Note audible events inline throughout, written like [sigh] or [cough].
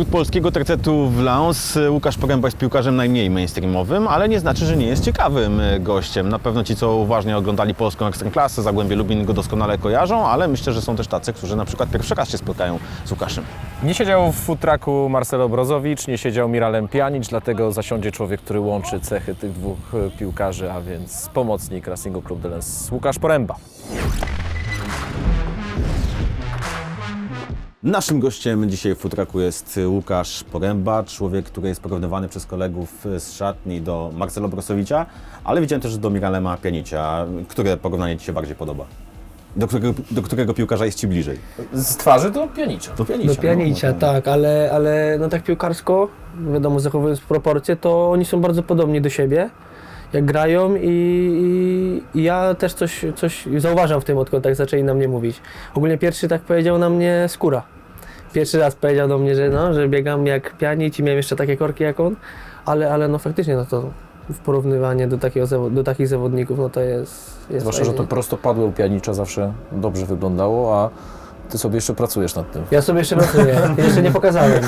Wśród polskiego tercetu w Lens Łukasz Poręba jest piłkarzem najmniej mainstreamowym, ale nie znaczy, że nie jest ciekawym e, gościem. Na pewno ci, co uważnie oglądali polską ekstraklasę, Zagłębie Lubin go doskonale kojarzą, ale myślę, że są też tacy, którzy na przykład pierwszy raz się spotkają z Łukaszem. Nie siedział w futraku Marcelo Brozowicz, nie siedział Miralem Pjanic, dlatego zasiądzie człowiek, który łączy cechy tych dwóch e, piłkarzy, a więc pomocnik Racingu Club de Lens, Łukasz Poręba. Naszym gościem dzisiaj w futraku jest Łukasz Poręba, człowiek, który jest porównywany przez kolegów z szatni do Marcelo Brosowicza, ale widziałem też do Miralema Pianicia. Które porównanie Ci się bardziej podoba? Do którego, do którego piłkarza jest Ci bliżej? Z twarzy do Pjanicza. Do Pianicia. Do pianicia, no, no, tak, ale, ale no tak piłkarsko, wiadomo, zachowując proporcje, to oni są bardzo podobni do siebie, jak grają i, i, i ja też coś, coś zauważam w tym, odkąd tak zaczęli na mnie mówić. Ogólnie pierwszy tak powiedział na mnie Skóra. Pierwszy raz powiedział do mnie, że, no, że biegam jak pianic i miałem jeszcze takie korki jak on, ale, ale no faktycznie no to w porównywanie do, takiego, do takich zawodników, no to jest, jest Zwłaszcza, że fajnie. to prostopadłe u Pjanicza zawsze dobrze wyglądało, a ty sobie jeszcze pracujesz nad tym. Ja sobie jeszcze pracuję, jeszcze nie pokazałem.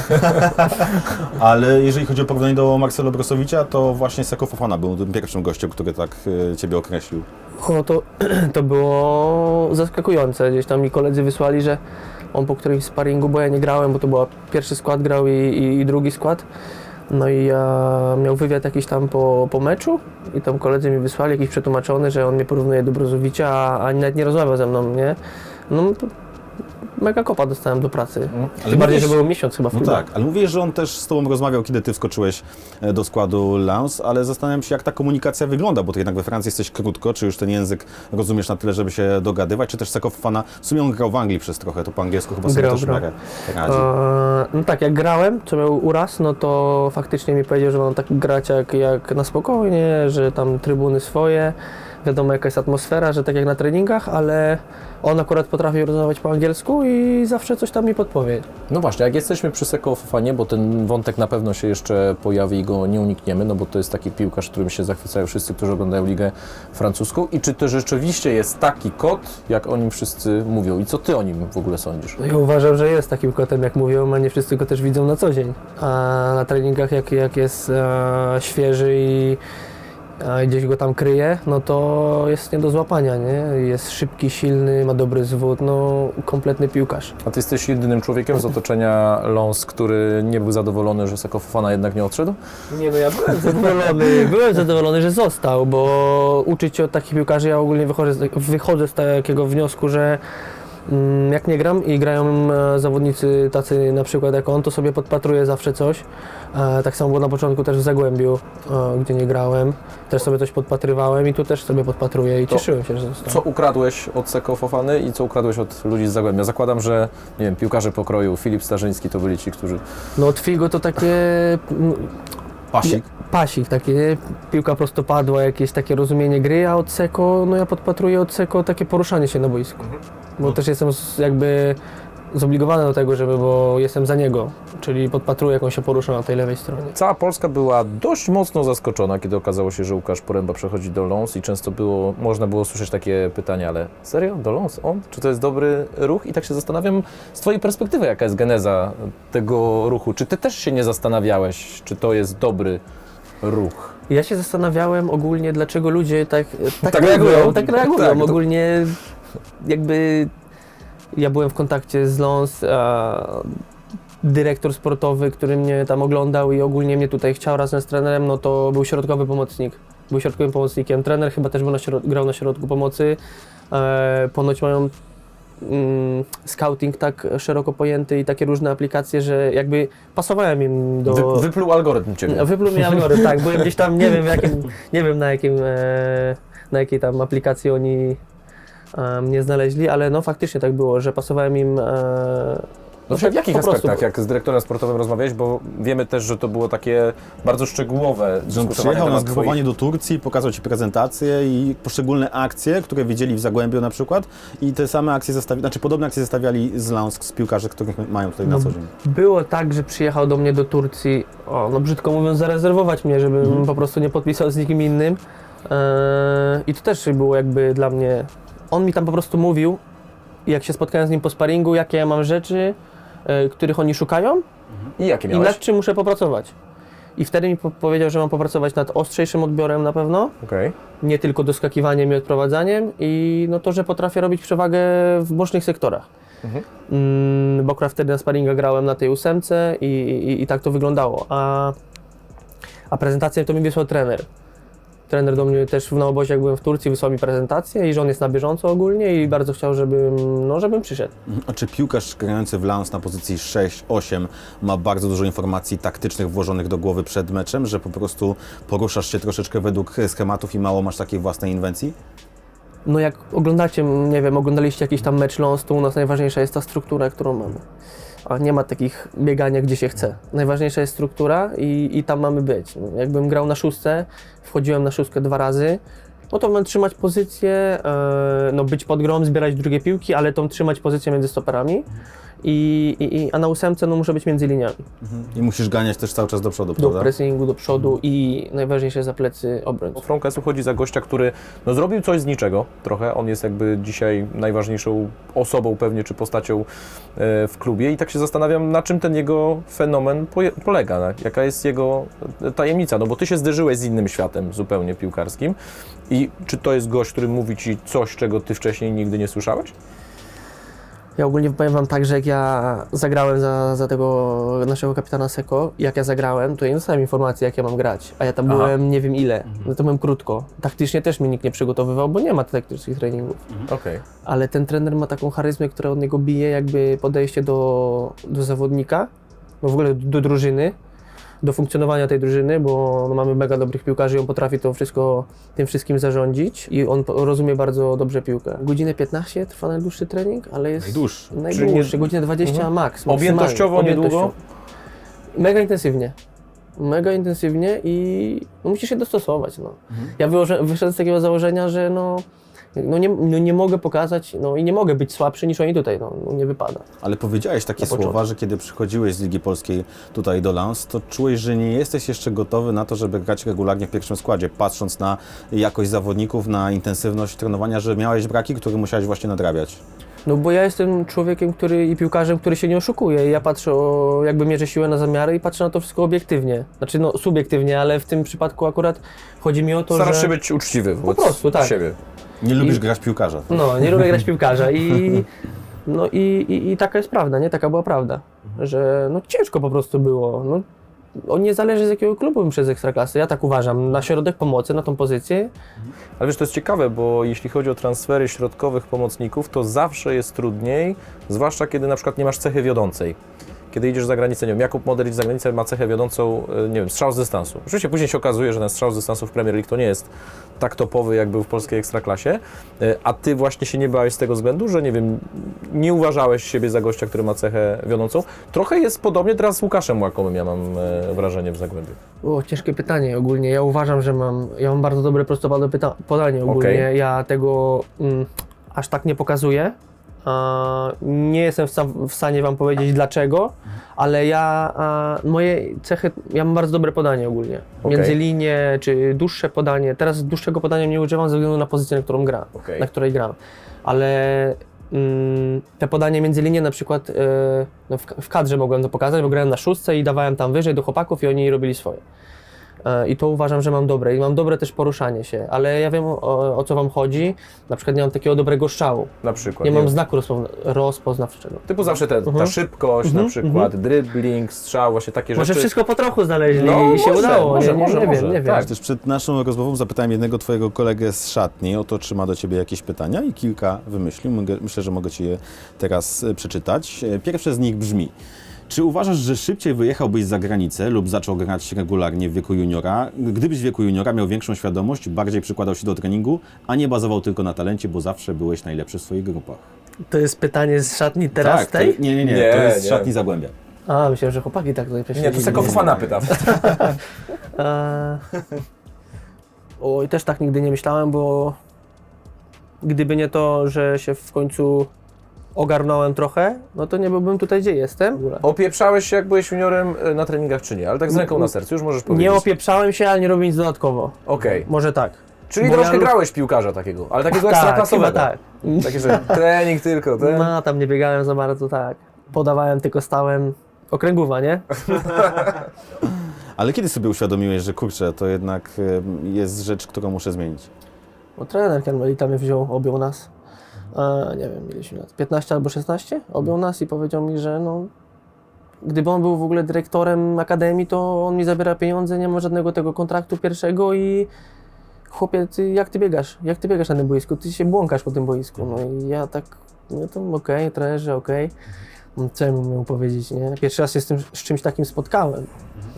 [laughs] Ale jeżeli chodzi o porównanie do Marcelo Brosowicza, to właśnie Seko Fofana był tym pierwszym gościem, który tak e, Ciebie określił. O, to, [clears throat] to było zaskakujące. Gdzieś tam mi koledzy wysłali, że on po którymś sparingu, bo ja nie grałem, bo to był pierwszy skład grał i, i, i drugi skład. No i ja miał wywiad jakiś tam po, po meczu i tam koledzy mi wysłali jakiś przetłumaczony, że on mnie porównuje do Brozowicza, a, a nawet nie rozmawiał ze mną, nie? No mega kopa dostałem do pracy. Ale Tym bardziej, że był miesiąc chyba w No klubie. tak, ale mówisz, że on też z Tobą rozmawiał, kiedy Ty wskoczyłeś e, do składu Lens, ale zastanawiam się, jak ta komunikacja wygląda, bo Ty jednak we Francji jesteś krótko, czy już ten język rozumiesz na tyle, żeby się dogadywać, czy też Seko Fofana, w sumie on grał w Anglii przez trochę, to po angielsku chyba sobie Grał, też w grał. miarę radzi. E, no tak, jak grałem, co miał uraz, no to faktycznie mi powiedział, że mam tak grać jak, jak na spokojnie, że tam trybuny swoje, wiadomo jaka jest atmosfera, że tak jak na treningach, ale on akurat potrafi rozmawiać po angielsku i zawsze coś tam mi podpowie. No właśnie, jak jesteśmy przy Seko Fofanie, bo ten wątek na pewno się jeszcze pojawi i go nie unikniemy, no bo to jest taki piłkarz, którym się zachwycają wszyscy, którzy oglądają Ligę Francuską. I czy to rzeczywiście jest taki kot, jak o nim wszyscy mówią? I co ty o nim w ogóle sądzisz? No ja uważam, że jest takim kotem, jak mówią, a nie wszyscy go też widzą na co dzień. A na treningach, jak, jak jest e, świeży i a gdzieś go tam kryje, no to jest nie do złapania, nie? Jest szybki, silny, ma dobry zwód, no kompletny piłkarz. A ty jesteś jedynym człowiekiem z otoczenia Lons, który nie był zadowolony, że Seko Fofana jednak nie odszedł? Nie no, ja byłem zadowolony, [laughs] byłem zadowolony, że został, bo uczyć się od takich piłkarzy, ja ogólnie wychodzę, z- wychodzę z takiego wniosku, że jak nie gram i grają e, zawodnicy tacy na przykład jak on, to sobie podpatruję zawsze coś. E, Tak samo było na początku też w Zagłębiu, e, gdzie nie grałem. Też sobie coś podpatrywałem i tu też sobie podpatruję i To cieszyłem się, że został. Co ukradłeś od Seko Fofany i co ukradłeś od ludzi z Zagłębia? Zakładam, że nie wiem, piłkarze pokroju Filip Starzyński to byli ci, którzy... No od Figo to takie mm, Pasik. pasik, takie nie? piłka prostopadła, jakieś takie rozumienie gry, a od Seko, no ja podpatruję od Seko takie poruszanie się na boisku. Bo też jestem jakby zobligowany do tego, żeby, bo jestem za niego, czyli podpatruję, jak on się porusza na tej lewej stronie. Cała Polska była dość mocno zaskoczona, kiedy okazało się, że Łukasz Poręba przechodzi do Lons i często było, można było słyszeć takie pytania, ale serio? Do Lons? On? Czy to jest dobry ruch? I tak się zastanawiam z Twojej perspektywy, jaka jest geneza tego ruchu. Czy Ty też się nie zastanawiałeś, czy to jest dobry ruch? Ja się zastanawiałem ogólnie, dlaczego ludzie tak, tak, Tak reagują, reagują. tak reagują. Tak, to- ogólnie jakby ja byłem w kontakcie z Lons, a dyrektor sportowy, który mnie tam oglądał i ogólnie mnie tutaj chciał razem z trenerem, no to był środkowy pomocnik. Był środkowym pomocnikiem. Trener chyba też był na grał na środku pomocy. E, ponoć mają mm, scouting tak szeroko pojęty i takie różne aplikacje, że jakby pasowałem im do... Wy, wypluł algorytm Ciebie. No, Wypluł mi algorytm, tak. Byłem gdzieś tam, nie wiem, jakim, [laughs] nie wiem na jakim, e, na jakiej tam aplikacji oni mnie znaleźli, ale no faktycznie tak było, że pasowałem im. E, No tak w jakich po prostu. aspektach, jak z dyrektorem sportowym rozmawiałeś, bo wiemy też, że to było takie bardzo szczegółowe Że on przyjechał na zgrupowanie do Turcji, pokazał Ci prezentację i poszczególne akcje, które widzieli w Zagłębiu na przykład i te same akcje zestawiali, znaczy podobne akcje zestawiali z Lens, z piłkarzy, których mają tutaj na No, co dzień. Było tak, że przyjechał do mnie do Turcji, o, no brzydko mówiąc, zarezerwować mnie, żebym Mhm. po prostu nie podpisał z nikim innym. E, I to też było jakby dla mnie. On mi tam po prostu mówił, jak się spotkałem z nim po sparingu, jakie ja mam rzeczy, e, których oni szukają. I jakie i miałeś? nad czym muszę popracować. I wtedy mi po powiedział, że mam popracować nad ostrzejszym odbiorem na pewno, Okej. nie tylko doskakiwaniem i odprowadzaniem i no to, że potrafię robić przewagę w bocznych sektorach. Mhm. Mm, bo akurat wtedy na sparinga grałem na tej ósemce i, i, i tak to wyglądało. A, a prezentację to mi wysłał trener. Trener do mnie też na obozie, jak byłem w Turcji, wysłał mi prezentację i że on jest na bieżąco ogólnie i bardzo chciał, żebym, no, żebym przyszedł. A czy piłkarz grający w Lens na pozycji 6-8 ma bardzo dużo informacji taktycznych włożonych do głowy przed meczem, że po prostu poruszasz się troszeczkę według schematów i mało masz takiej własnej inwencji? No jak oglądacie, nie wiem, oglądaliście jakiś tam mecz Lons, to u nas najważniejsza jest ta struktura, którą mamy. A nie ma takich biegania, gdzie się chce. Najważniejsza jest struktura i, i tam mamy być. Jakbym grał na szóstce, wchodziłem na szóstkę dwa razy, no to mam trzymać pozycję, e, no być pod grą, zbierać drugie piłki, ale tą trzymać pozycję między stoperami. I, i, i, a na ósemce no, muszę być między liniami. I musisz ganiać też cały czas do przodu, Do prawda? pressingu, do przodu i najważniejsze za plecy obrońców. From KS uchodzi za gościa, który no, zrobił coś z niczego trochę. On jest jakby dzisiaj najważniejszą osobą pewnie, czy postacią e, w klubie i tak się zastanawiam, na czym ten jego fenomen polega, na, jaka jest jego tajemnica, no bo ty się zderzyłeś z innym światem zupełnie piłkarskim i czy to jest gość, który mówi ci coś, czego ty wcześniej nigdy nie słyszałeś? Ja ogólnie powiem wam tak, że jak ja zagrałem za, za tego naszego kapitana Seko, jak ja zagrałem, to ja nie dostałem informacji, jak ja mam grać. A ja tam Aha. byłem nie wiem ile. No to byłem krótko. Taktycznie też mnie nikt nie przygotowywał, bo nie ma taktycznych treningów. Okej. Ale ten trener ma taką charyzmę, która od niego bije, jakby podejście do, do zawodnika, no w ogóle do drużyny, do funkcjonowania tej drużyny, bo no mamy mega dobrych piłkarzy i on potrafi to wszystko, tym wszystkim zarządzić i on rozumie bardzo dobrze piłkę. Godzinę 15 trwa najdłuższy trening, ale jest Najdłuższy. najdłuższy, godzinę 20 Mhm. max. Objętościowo niedługo? Mega intensywnie. Mega intensywnie i no, musisz się dostosować. No. Mhm. Ja wyłożę, wyszedłem z takiego założenia, że no, no, nie, no nie mogę pokazać no, i nie mogę być słabszy niż oni tutaj. No, no nie wypada. Ale powiedziałeś takie słowa, że kiedy przychodziłeś z Ligi Polskiej tutaj do Lens, to czułeś, że nie jesteś jeszcze gotowy na to, żeby grać regularnie w pierwszym składzie, patrząc na jakość zawodników, na intensywność trenowania, że miałeś braki, które musiałeś właśnie nadrabiać. No bo ja jestem człowiekiem który, i piłkarzem, który się nie oszukuje. Ja patrzę, o, jakby mierzę siłę na zamiary i patrzę na to wszystko obiektywnie. Znaczy no subiektywnie, ale w tym przypadku akurat chodzi mi o to, Starasz że... się być uczciwy wobec prostu, tak. siebie. Nie lubisz I- grać piłkarza. No, nie lubię grać piłkarza i, [laughs] no i, i, i taka jest prawda, nie? Taka była prawda, że no ciężko po prostu było. No, on nie zależy z jakiego klubu bym przez Ekstraklasy, ja tak uważam, na środek pomocy, na tą pozycję. Ale wiesz, to jest ciekawe, bo jeśli chodzi o transfery środkowych pomocników, to zawsze jest trudniej, zwłaszcza kiedy na przykład nie masz cechy wiodącej. Kiedy idziesz za granicę, nie wiem, Jakub za granicę ma cechę wiodącą, e, nie wiem, strzał z dystansu. Oczywiście później się okazuje, że ten strzał z dystansu w Premier League to nie jest tak topowy, jak był w polskiej ekstraklasie, e, a ty właśnie się nie bałeś z tego względu, że nie wiem, nie uważałeś siebie za gościa, który ma cechę wiodącą. Trochę jest podobnie teraz z Łukaszem Łakomym, ja mam e, wrażenie w Zagłębiu. O, ciężkie pytanie ogólnie. Ja uważam, że mam, ja mam bardzo dobre prostopadłe pyta- podanie ogólnie. Okej. Ja tego mm, aż tak nie pokazuję. Nie jestem w, sta- w stanie wam powiedzieć dlaczego, ale ja, moje cechy, ja mam bardzo dobre podanie ogólnie. Okej. Między linie, czy dłuższe podanie. Teraz dłuższego podania nie używam ze względu na pozycję, na którą gram, Okej. na której gram. Ale mm, te podanie między linie na przykład e, no w, w kadrze mogłem to pokazać, bo grałem na szóstce i dawałem tam wyżej do chłopaków i oni robili swoje. E, I to uważam, że mam dobre. I mam dobre też poruszanie się, ale ja wiem o, o co wam chodzi. Na przykład nie mam takiego dobrego strzału. Na przykład. Nie mam wiem. znaku rozpozna- rozpoznawczego. Typu zawsze te, ta Mhm. szybkość, Mhm, na przykład dribbling, strzał, właśnie takie Może rzeczy. wszystko po trochu znaleźli No, i się może, udało. może, nie, nie, może, nie może. wiem, nie wiem. Tak. Też przed naszą rozmową zapytałem jednego twojego kolegę z szatni o to, czy ma do ciebie jakieś pytania i kilka wymyślił. Myślę, że mogę ci je teraz e, przeczytać. E, Pierwsze z nich brzmi. Czy uważasz, że szybciej wyjechałbyś za granicę lub zaczął grać regularnie w wieku juniora, gdybyś w wieku juniora miał większą świadomość, bardziej przykładał się do treningu, a nie bazował tylko na talencie, bo zawsze byłeś najlepszy w swoich grupach? To jest pytanie z szatni teraz tak, to, tej? nie, nie, nie, Nie, to jest nie. szatni Zagłębia. A, myślałem, że chłopaki tak tutaj Nie, to jest jako fana pytam. Eee, [laughs] Oj, też tak nigdy nie myślałem, bo gdyby nie to, że się w końcu ogarnąłem trochę, no to nie byłbym tutaj, gdzie jestem. Opieprzałeś się, jak byłeś juniorem e, na treningach, czy nie? Ale tak z ręką na sercu, już możesz powiedzieć. Nie opieprzałem się, ale nie robię nic dodatkowo. Okej. Może tak. Czyli Bo troszkę ja- grałeś piłkarza takiego, ale takiego Tak, ekstraklasowego. chyba tak. Takie, że trening tylko, [laughs] tak? No, tam nie biegałem za bardzo, tak. Podawałem, tylko stałem. okręgówa, nie? [laughs] Ale kiedy sobie uświadomiłeś, że kurczę, to jednak jest rzecz, którą muszę zmienić? Bo trener Kianmelita mnie wziął, objął nas. E, nie wiem, mieliśmy lat 15 albo 16, objął nas i powiedział mi, że no, gdyby on był w ogóle dyrektorem akademii, to on mi zabiera pieniądze, nie ma żadnego tego kontraktu pierwszego i chłopie, ty, jak ty biegasz? Jak ty biegasz na tym boisku? Ty się błąkasz po tym boisku. No i ja tak, no to okej, trenerze, okej. No, Co ja mu miał powiedzieć, nie? Pierwszy raz się z, tym, z czymś takim spotkałem.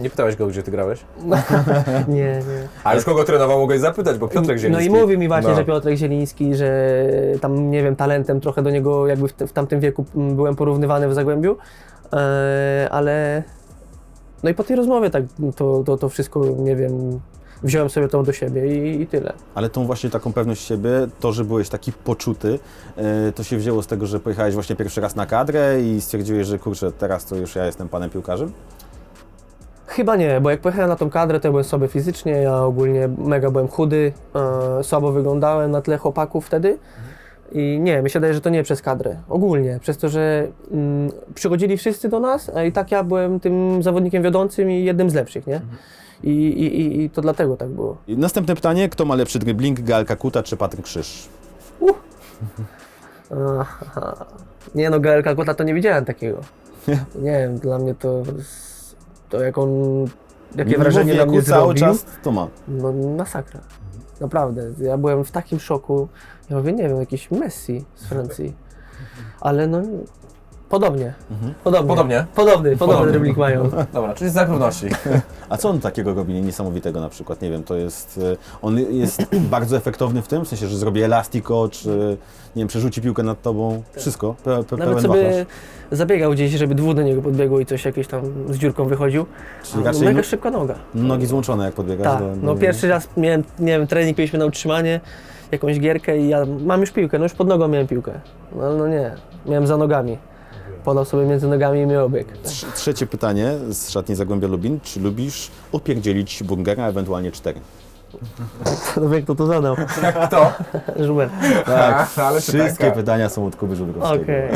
Nie pytałeś go, gdzie ty grałeś? [laughs] nie, nie. A już kogo trenował, mogłeś zapytać, bo Piotrek No Zieliński. i mówi mi właśnie, No. że Piotrek Zieliński, że tam, nie wiem, talentem trochę do niego jakby w, te, w tamtym wieku byłem porównywany w Zagłębiu, e, ale no i po tej rozmowie tak to, to, to wszystko, nie wiem, wziąłem sobie to do siebie i, i tyle. Ale tą właśnie taką pewność siebie, to, że byłeś taki poczuty, e, to się wzięło z tego, że pojechałeś właśnie pierwszy raz na kadrę i stwierdziłeś, że kurczę, teraz to już ja jestem panem piłkarzem? Chyba nie, bo jak pojechałem na tą kadrę, to ja byłem sobie fizycznie, ja ogólnie mega byłem chudy, e, słabo wyglądałem na tle chłopaków wtedy. I nie, mi się wydaje, że to nie przez kadrę. Ogólnie, przez to, że mm, przychodzili wszyscy do nas, a i tak ja byłem tym zawodnikiem wiodącym i jednym z lepszych, nie? I, i, i, I to dlatego tak było. I następne pytanie, kto ma lepszy dribbling, Gal Kakuta czy Patryk Krzyż? Aha. [laughs] Nie no, Gael Kalkota to nie widziałem takiego. [laughs] Nie wiem, dla mnie to, to jak on, jakie Mimo wrażenie na mnie cały zrobił. czas to ma. No masakra. Naprawdę. Ja byłem w takim szoku. Ja mówię, nie wiem, jakiś Messi z Francji. [laughs] Ale no podobnie. Podobnie. Podobnie? Podobny, podobny dribbling mają. [laughs] Dobra, czyli znak równości. [laughs] A co on takiego robi niesamowitego na przykład? Nie wiem, to jest... e, On jest [clears throat] bardzo efektowny w tym, w sensie, że zrobi elastiko, czy nie wiem, przerzuci piłkę nad tobą. Wszystko. Pe, pe, Nawet pełen sobie wachlarz. zabiegał gdzieś, żeby dwóch do niego podbiegło i coś jakieś tam z dziurką wychodził. Czyli raczej mega no- szybka noga. Nogi złączone, jak podbiegasz Tak, do, do... no pierwszy raz miałem, nie wiem, trening mieliśmy na utrzymanie, jakąś gierkę i ja mam już piłkę, no już pod nogą miałem piłkę. No, ale no nie, miałem za nogami. Podał sobie między nogami i miał obieg. Trz- Trzecie pytanie z szatni Zagłębia Lubin. Czy lubisz opierdzielić burgera, ewentualnie cztery? No wie kto to zadał. Kto? [laughs] Żuber. Tak, ale wszystkie pytania są od Kuby Żubrowskiego. Okej.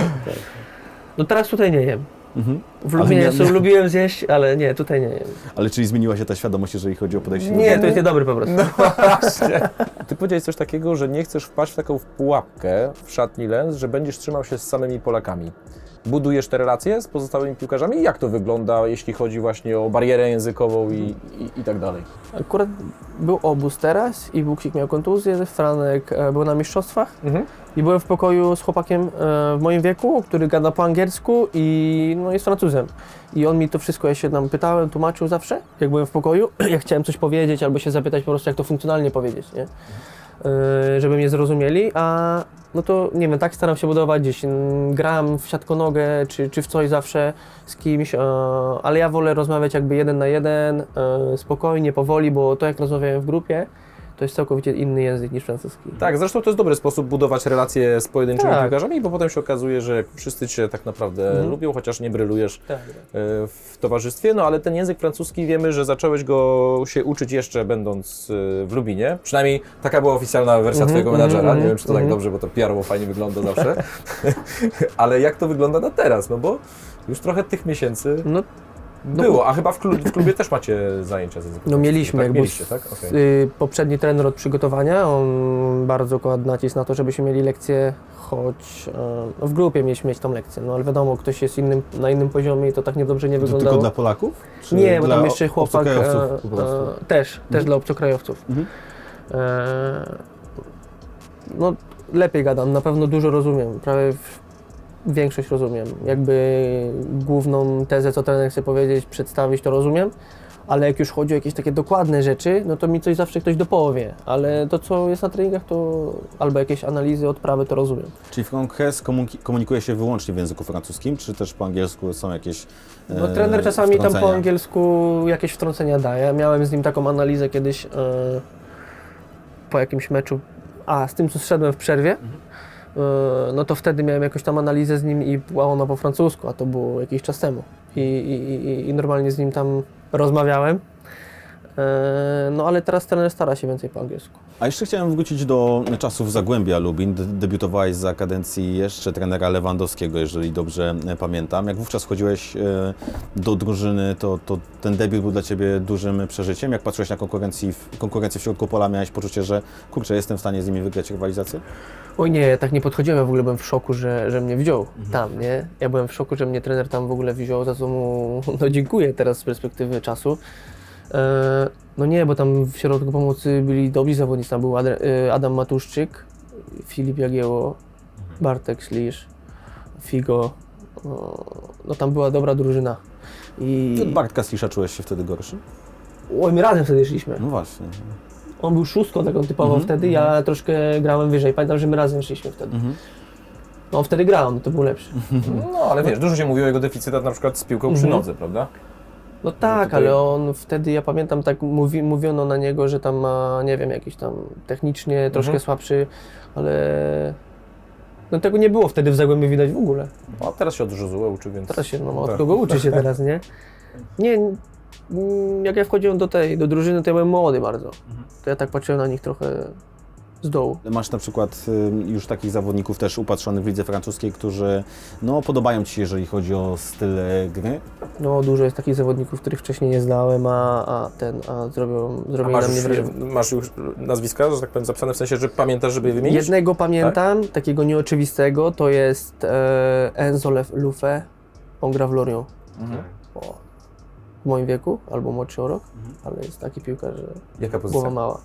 No teraz tutaj nie jem. Mhm. W Ale Lublinie nie- sobie lubiłem zjeść, ale nie, tutaj nie jem. Ale czyli zmieniła się ta świadomość, jeżeli chodzi o podejście do Nie, to jest niedobry po prostu. Ty powiedziałeś coś takiego, że nie chcesz wpaść w taką pułapkę w szatni Lens, że będziesz trzymał się z samymi Polakami. Budujesz te relacje z pozostałymi piłkarzami? Jak to wygląda, jeśli chodzi właśnie o barierę językową i, i, i tak dalej? Akurat był obóz teraz i Buksik miał kontuzję, Franek e, był na mistrzostwach Mhm. i byłem w pokoju z chłopakiem e, w moim wieku, który gada po angielsku i no, jest Francuzem. I on mi to wszystko, ja się tam pytałem, tłumaczył zawsze, jak byłem w pokoju, [clears throat] jak chciałem coś powiedzieć albo się zapytać po prostu, jak to funkcjonalnie powiedzieć, nie? E, żeby mnie zrozumieli, a no to nie wiem, tak staram się budować gdzieś. mm, Gram w siatkonogę czy, czy w coś zawsze z kimś, ale ja wolę rozmawiać jakby jeden na jeden, e, spokojnie, powoli, bo to jak rozmawiałem w grupie, to jest całkowicie inny język niż francuski. Tak, zresztą to jest dobry sposób budować relacje z pojedynczymi Tak. piłkarzami, bo potem się okazuje, że wszyscy Cię tak naprawdę Mhm. lubią, chociaż nie brylujesz Tak. e, w towarzystwie, no ale ten język francuski wiemy, że zacząłeś go się uczyć jeszcze będąc e, w Lubinie. Przynajmniej taka była oficjalna wersja Mhm, Twojego mhm, menadżera. Nie wiem, czy to tak dobrze, bo to PR-owo fajnie wygląda zawsze. [laughs] ale jak to wygląda na teraz? No bo już trochę tych miesięcy No, było, a chyba w, klub, w klubie też macie zajęcia z języka no mieliśmy, tak? jakby Mieliście, tak? Okej. y, poprzedni trener od przygotowania, on bardzo kładł nacisk na to, żebyśmy mieli lekcję, choć no w grupie mieliśmy mieć tą lekcję, no ale wiadomo, ktoś jest innym, na innym poziomie i to tak niedobrze nie To wyglądało. tylko dla Polaków? Czy Nie, bo dla tam jeszcze chłopak. E, obcokrajowców po prostu? e, też, też dla obcokrajowców. Mhm. E, no, lepiej gadam, na pewno dużo rozumiem. Prawie w, większość rozumiem. Jakby główną tezę, co trener chce powiedzieć, przedstawić, to rozumiem. Ale jak już chodzi o jakieś takie dokładne rzeczy, no to mi coś zawsze ktoś dopowie. Ale to, co jest na treningach, to albo jakieś analizy, odprawy, to rozumiem. Czyli komuniki- komunikuje się wyłącznie w języku francuskim, czy też po angielsku są jakieś No, e, trener czasami tam po wtrącenia? angielsku jakieś wtrącenia daje. Miałem z nim taką analizę kiedyś e, po jakimś meczu. A, z tym, co zszedłem w przerwie. E, no to wtedy miałem jakąś tam analizę z nim i była ona po francusku, a to było jakiś czas temu. I, i, i, normalnie z nim tam rozmawiałem. E, no ale teraz trener stara się więcej po angielsku. A jeszcze chciałem wrócić do czasów Zagłębia Lubin. De- Debiutowałeś za kadencji jeszcze trenera Lewandowskiego, jeżeli dobrze e, pamiętam. Jak wówczas wchodziłeś e, do drużyny, to, to ten debiut był dla Ciebie dużym przeżyciem. Jak patrzyłeś na konkurencji, konkurencję w środku pola, miałeś poczucie, że kurczę, jestem w stanie z nimi wygrać rywalizację? Oj nie, tak nie podchodziłem, ja w ogóle byłem w szoku, że, że mnie wziął tam, nie? Ja byłem w szoku, że mnie trener tam w ogóle wziął, za co mu [laughs] no, dziękuję teraz z perspektywy czasu. E, no nie, bo tam w środku pomocy byli dobrzy zawodnicy, tam był Adre, e, Adam Matuszczyk, Filip Jagieło, Bartek Ślisz, Figo, o, no tam była dobra drużyna. I Ty od Bartka Slisza czułeś się wtedy gorszy? oj, my razem wtedy szliśmy. No właśnie. On był szóstką taką typową Mhm, wtedy, ja troszkę grałem wyżej, pamiętam, że my razem szliśmy wtedy. Mhm. No on wtedy grał, no to był lepszy. No, ale wiesz, dużo się mówiło o jego deficytach na przykład z piłką przy Mhm. nodze, prawda? No tak, tutaj- ale on wtedy, ja pamiętam, tak mówi, mówiono na niego, że tam ma, nie wiem, jakiś tam technicznie troszkę Mhm. słabszy, ale no tego nie było wtedy w Zagłębiu widać w ogóle. No, teraz się od Josue uczy, więc... Teraz się, no od Tak. kogo uczy się [laughs] teraz, nie? Nie, mm, jak ja wchodziłem do tej, do drużyny, to ja byłem młody bardzo. To ja tak patrzyłem na nich trochę z dołu. Masz na przykład y, już takich zawodników też upatrzonych w lidze francuskiej, którzy no, podobają Ci się, jeżeli chodzi o styl gry. No dużo jest takich zawodników, których wcześniej nie znałem, a, a ten, a zrobią, A zrobili masz, na mnie już, wrażenie. masz już nazwiska, że tak powiem, zapisane w sensie, że pamiętasz, żeby je wymienić? Jednego pamiętam, takiego nieoczywistego, to jest e, Enzo Luffe. On gra w Lorient. Mhm. O, w moim wieku, albo młodszy o rok, ale jest taki piłkarz, że Jaka głowa pozycja? mała.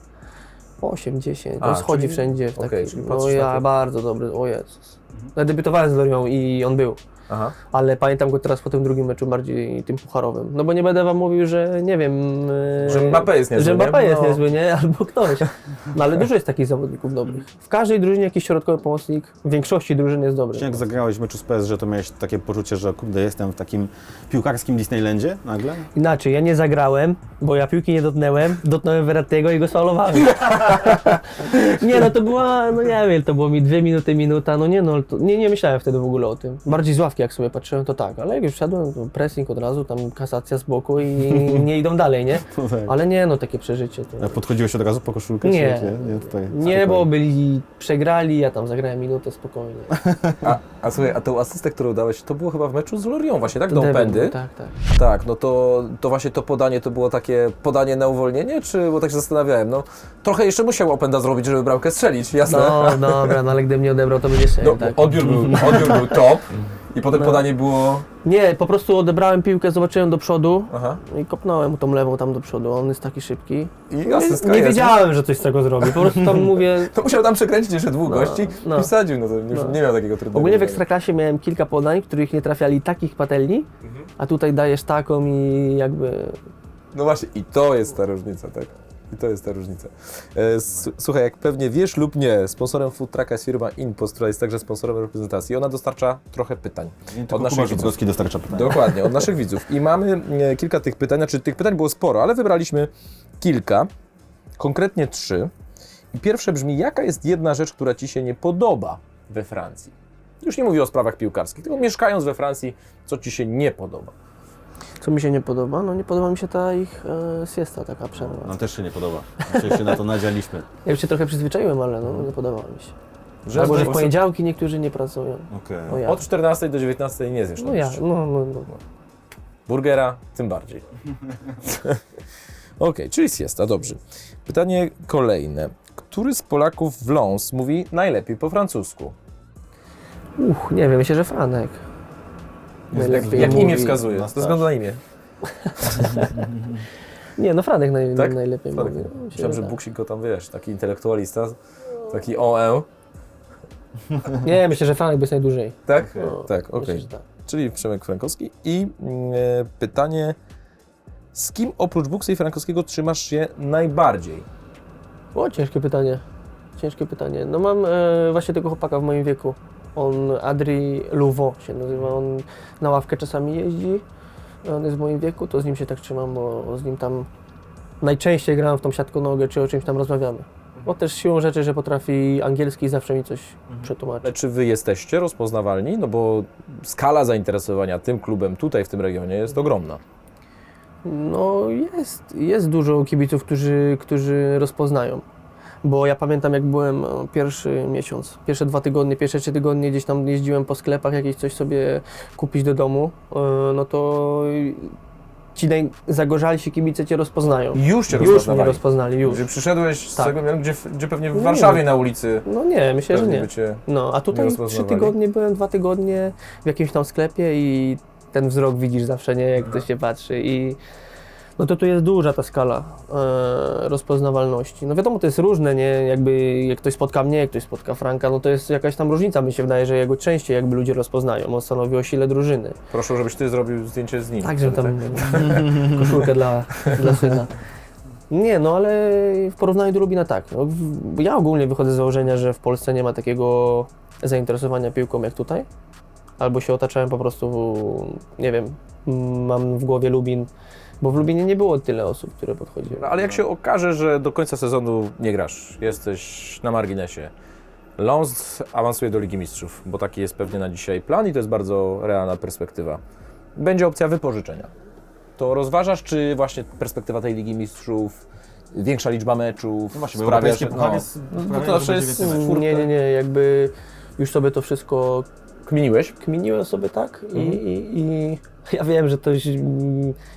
8, 10, A, on schodzi czyli- wszędzie w taki, okej, czyli no patrzysz ja to. bardzo dobry, o Jezus. Ja debiutowałem z Lorient i on był, Aha. ale pamiętam go teraz po tym drugim meczu bardziej tym pucharowym. No bo nie będę wam mówił, że nie wiem... e, Że Mbappé jest niezły, Że Mbappé nie? jest No. niezły, nie? Albo ktoś. [laughs] No ale dużo jest takich zawodników dobrych. W każdej drużynie jakiś środkowy pomocnik, w większości drużyn jest dobry. Jak zagrałeś w meczu z PS, że to miałeś takie poczucie, że kurde, jestem w takim piłkarskim Disneylandzie nagle? Inaczej, ja nie zagrałem, bo ja piłki nie dotknęłem, dotknąłem Verrattiego i go sfaulowałem. [laughs] nie, no to była, no nie wiem, to było mi dwie minuty, minuta, no nie no, to, nie, nie myślałem wtedy w ogóle o tym. Bardziej z ławki jak sobie patrzyłem, to tak, ale jak już wszedłem, to pressing od razu, tam kasacja z boku i [laughs] nie idą dalej, nie? No tak. Ale nie, no takie przeżycie to... A Podchodziłeś od razu po koszulkę? Nie. Nie, nie, tutaj, Nie, bo byli, przegrali, ja tam zagrałem minutę spokojnie. A, a słuchaj, a tą asystę, którą dałeś, to było chyba w meczu z Lorient właśnie, tak? Do Opendy? Tak, tak. Tak, no to, to właśnie to podanie to było takie podanie na uwolnienie, czy, bo tak się zastanawiałem, no trochę jeszcze musiał Openda zrobić, żeby bramkę strzelić, jasne? No dobra, no ale gdybym nie odebrał, to by nie strzelił, No, tak. odbiór, był, odbiór był top [laughs] i potem No. podanie było... Nie, po prostu odebrałem piłkę, zobaczyłem do przodu Aha. i kopnąłem mu tą lewą tam do przodu. On jest taki szybki. I Nie, asystka nie jest. wiedziałem, że coś z tego zrobi. Po prostu tam [laughs] mówię. To musiał tam przekręcić jeszcze dwóch No, gości no. i wsadził, no to już No. nie miał takiego trudnego. Ogólnie w zadania. ekstraklasie miałem kilka podań, których nie trafiali takich patelni, Mhm. a tutaj dajesz taką i jakby. No właśnie, i to jest ta różnica, tak? I to jest ta różnica. E, Słuchaj, jak pewnie wiesz lub nie, sponsorem Food Trucka jest firma Inpost, która jest także sponsorem reprezentacji. Ona dostarcza trochę pytań. Od naszych widzów. Dostarcza pytania. Dokładnie, od naszych widzów. I mamy e, kilka tych pytań, znaczy tych pytań było sporo, ale wybraliśmy kilka, konkretnie trzy. I pierwsze brzmi, jaka jest jedna rzecz, która Ci się nie podoba we Francji? Już nie mówię o sprawach piłkarskich, tylko mieszkając we Francji, co Ci się nie podoba? Co mi się nie podoba? No nie podoba mi się ta ich e, siesta, taka przerwa. Nam też się nie podoba. Znaczy się na to nadzialiśmy. Ja już się trochę przyzwyczaiłem, ale no nie podobało mi się. Że Albo, że w po- poniedziałki niektórzy nie pracują. Okej. No ja. Od 14 do 19 nie zjesz No ja, no, no, no. Burgera tym bardziej. [laughs] Okej, czyli siesta, dobrze. Pytanie kolejne. Który z Polaków w Lons mówi najlepiej po francusku? Uch, nie wiem, myślę, że Franek. Najlepiej Jak imię mówi. wskazuje? Ze względu na imię. Nie, no Franek naj, Tak? najlepiej Franek. mówi. Myślałem, że tak. Buksik go tam, wiesz, taki intelektualista, taki OE, [laughs] Nie, myślę, że Franek jest najdłużej. tak? No, Tak, okej. myślę, że tak. Czyli Przemek Frankowski. I mm, e, pytanie, z kim oprócz Buksa i Frankowskiego trzymasz się najbardziej? O, ciężkie pytanie. Ciężkie pytanie. No mam e, właśnie tego chłopaka w moim wieku. On Adri Louvo się nazywa. On na ławkę czasami jeździ. On jest w moim wieku, to z nim się tak trzymam, bo z nim tam najczęściej gram w tą siatką nogę, czy o czymś tam rozmawiamy. Bo też siłą rzeczy, że potrafi angielski i zawsze mi coś przetłumaczyć. Ale czy wy jesteście rozpoznawalni? No bo skala zainteresowania tym klubem tutaj w tym regionie jest ogromna. No jest, jest dużo kibiców, którzy, którzy rozpoznają. Bo ja pamiętam jak byłem pierwszy miesiąc, pierwsze dwa tygodnie, pierwsze trzy tygodnie gdzieś tam jeździłem po sklepach, jakieś coś sobie kupić do domu, e, no to ci najzagorzalsi kibice cię rozpoznają. Już cię Już mnie rozpoznali, już. Że przyszedłeś z Tak. tego miasta, gdzie, gdzie pewnie w Nie, Warszawie no. na ulicy No nie, myślę, że nie. No, a nie tutaj trzy tygodnie byłem, dwa tygodnie w jakimś tam sklepie i ten wzrok widzisz zawsze, nie, jak ktoś się patrzy i no to tu jest duża ta skala e, rozpoznawalności. No wiadomo, to jest różne, nie, jakby jak ktoś spotka mnie, jak ktoś spotka Franka, no to jest jakaś tam różnica, mi się wydaje, że jego częściej jakby ludzie rozpoznają, on stanowi o sile drużyny. Proszę, żebyś ty zrobił zdjęcie z nim. Tak, że tam [laughs] koszulkę dla, dla syna. Nie, no ale w porównaniu do Lubina tak. No, w- ja ogólnie wychodzę z założenia, że w Polsce nie ma takiego zainteresowania piłką jak tutaj. Albo się otaczałem po prostu, nie wiem, mam w głowie Lubin, bo w Lubinie nie było tyle osób, które podchodziły. No, ale jak się okaże, że do końca sezonu nie grasz, jesteś na marginesie, Lons awansuje do Ligi Mistrzów, bo taki jest pewnie na dzisiaj plan i to jest bardzo realna perspektywa. Będzie opcja wypożyczenia. To rozważasz, czy właśnie perspektywa tej Ligi Mistrzów, większa liczba meczów No właśnie, sprawia, że... No, no, sprawia, to zawsze jest. Nie, nie, nie, jakby już sobie to wszystko Kminiłeś? kminiłem sobie tak i, Mhm. i, i [laughs] ja wiem, że to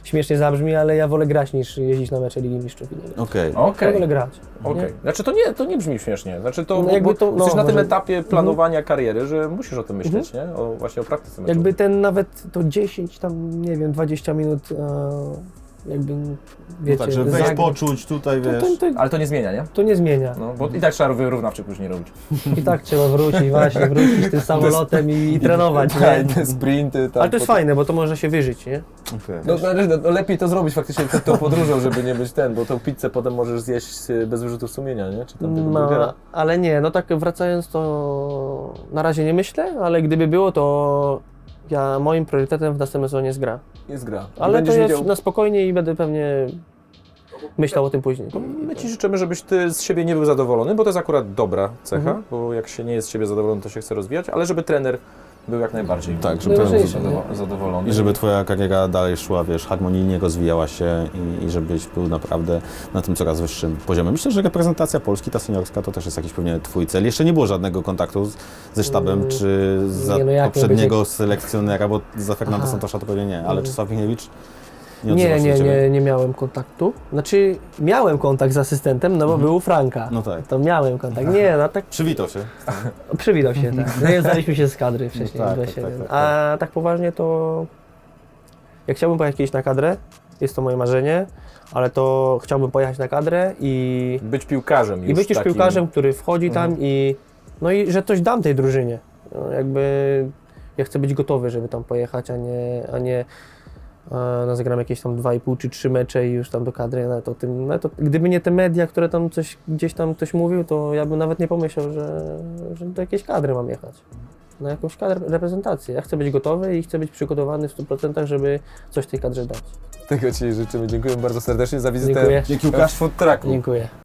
śmiesznie zabrzmi, ale ja wolę grać niż jeździć na mecze Ligi Mistrzów. i nie grać. Okej. Ja Okej. wolę grać. Okej. nie? Znaczy to nie, to nie brzmi śmiesznie. Znaczy to, No bo, jakby to- no, jesteś na tym może- Mhm. etapie planowania kariery, że musisz o tym myśleć, nie? O, właśnie o praktyce meczowej. Jakby ten nawet to 10 tam, nie wiem, 20 minut e, jakby, wiecie, No tak, że wejść, zag- poczuć tutaj, to, wiesz. to, to, Ale to nie zmienia, nie? to nie zmienia. No, bo i tak trzeba wyrównawczy później robić. I tak trzeba wrócić, właśnie, wrócić tym [laughs] samolotem i, i trenować, [laughs] nie? te sprinty. Tam, Ale to jest fajne, bo to można się wyżyć, nie? Okej. No, znaczy, no, no lepiej to zrobić faktycznie przed tą podróżą, żeby nie być ten, bo tą pizzę potem możesz zjeść y, bez wyrzutów sumienia, nie? Czy tam tego burgera. No, ale nie, no tak wracając to na razie nie myślę, ale gdyby było, to ja moim priorytetem w następnym sezonie jest gra. Jest gra. I Ale to będziesz jest wiedział- na spokojnie i będę pewnie myślał o tym później. My Ci życzymy, żebyś Ty z siebie nie był zadowolony, bo to jest akurat dobra cecha, Mhm. bo jak się nie jest z siebie zadowolony, to się chce rozwijać, ale żeby trener był jak najbardziej Tak, żeby nie? zadowolony. I żeby twoja kariera dalej szła, wiesz, harmonijnie rozwijała się i, i żebyś był naprawdę na tym coraz wyższym poziomie. Myślę, że reprezentacja Polski, ta seniorska, to też jest jakiś pewnie twój cel. Jeszcze nie było żadnego kontaktu z, ze sztabem, Mm, czy za nie, no jak nie poprzedniego selekcjonera, bo za Fernanda Aha. Santosza to pewnie nie, ale Mm. Czesław Michniewicz nie Nie, nie, nie, nie miałem kontaktu. Znaczy, miałem kontakt z asystentem, no bo był u Franka. No tak. To miałem kontakt. Nie, no tak Przywitał się. [laughs] przywitał się, tak. No znaliśmy się z kadry wcześniej. tak, do tak, siebie. tak, tak, A tak poważnie to jak chciałbym pojechać kiedyś na kadrę, jest to moje marzenie, ale to chciałbym pojechać na kadrę i, Być piłkarzem już i być już takim- piłkarzem, który wchodzi tam Mhm. i no i że coś dam tej drużynie. No, jakby ja chcę być gotowy, żeby tam pojechać, a nie, a nie no, zagram jakieś tam 2,5 czy 3 mecze i już tam do kadry. No, to tym, no, to, gdyby nie te media, które tam coś, gdzieś tam ktoś mówił, to ja bym nawet nie pomyślał, że, że do jakiejś kadry mam jechać. Na jakąś kadrę, reprezentację. Ja chcę być gotowy i chcę być przygotowany w 100%, żeby coś tej kadrze dać. Tego Ci życzymy. Dziękuję bardzo serdecznie za wizytę Dziękuję. Dzięki w Food Trucku. Dziękuję.